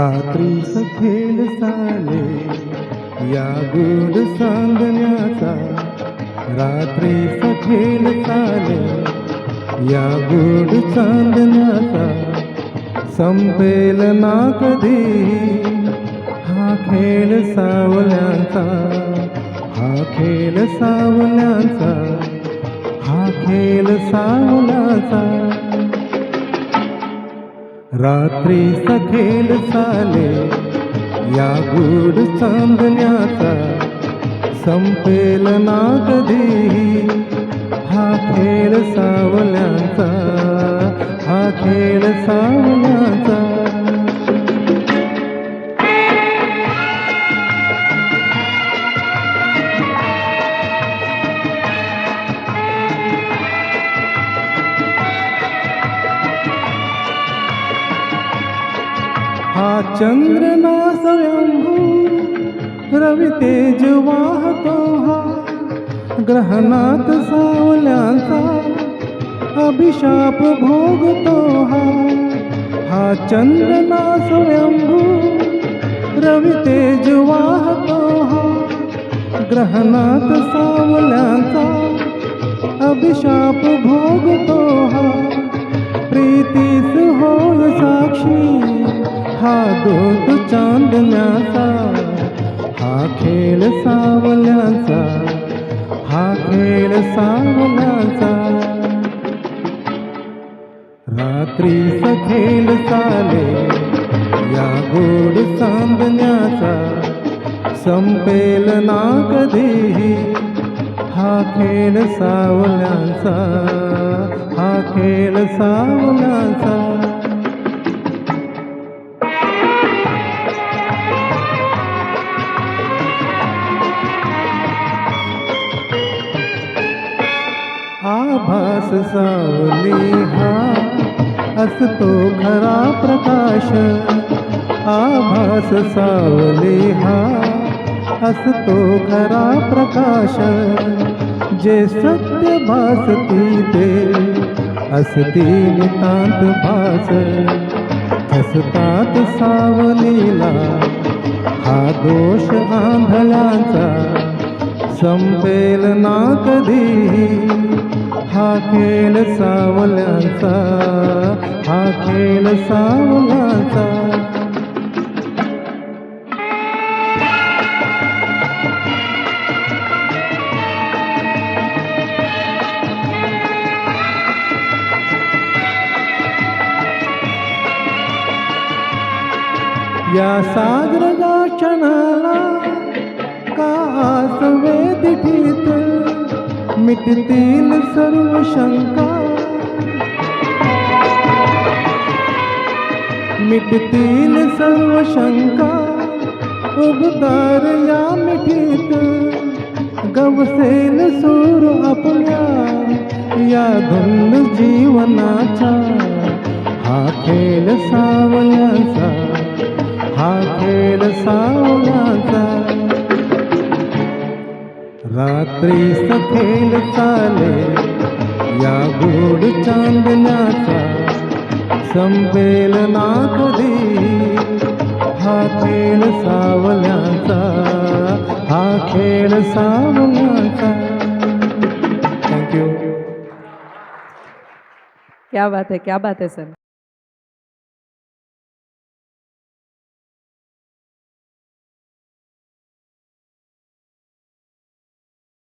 रात्री सखेल साले या गोड सांगण्याचा. रात्री सखेल साले या गोड चांदण्याचा संपेल ना कधी हा खेळ सावल्यांचा. हा खेळ सावल्यांचा हा खेळ सावल्याचा. रात्री सखेल साले या गुड चांदण्याचा संपेल ना कधी? चंद्रना स्वयंभू रवि तेज वाह तोहा ग्रहनाथ सावल्या अभिशाप भोग तो हा चंद्रना स्वयंभू रवि तेज वाह तोहा ग्रहनाथ सावल्या अभिशाप भोग प्रीति प्रीतीस हा दूत चांदण्याचा हा खेळ सावल्याचा हा खेळ सावल्याचा. रात्री सखेल साले या गोड चांदण्याचा संपेल ना कधीही हा खेळ सावल्याचा हा खेळ सावल्याचा. आभास सावली हा असतो खरा प्रकाश. आभास सावली हा असतो खरा प्रकाश. जे सत्य भासती ते असती नितांत भास. हसतात सावलीला हा दोष आंधळ्यांचा. संपेल ना कधी हा खेळ सावल्यांचा हा खेळ सावलाचा. या सागर क्षणाला का आस वेदिठीत मिटतील सर्व शंका. मिटतील सर्व शंका. उबदार या मिठीत. गवसेल सूर आपल्या. या धुंद जीवनाचा. हा खेळ सावल्याचा. हा खेळ सावला रात्री सखेल चाले या गोड चांदण्याचा संपेल ना कधी हा खेळ सावल्याचा हा खेळ सावल्याचा थँक्यू क्या बात है क्या बात है सर?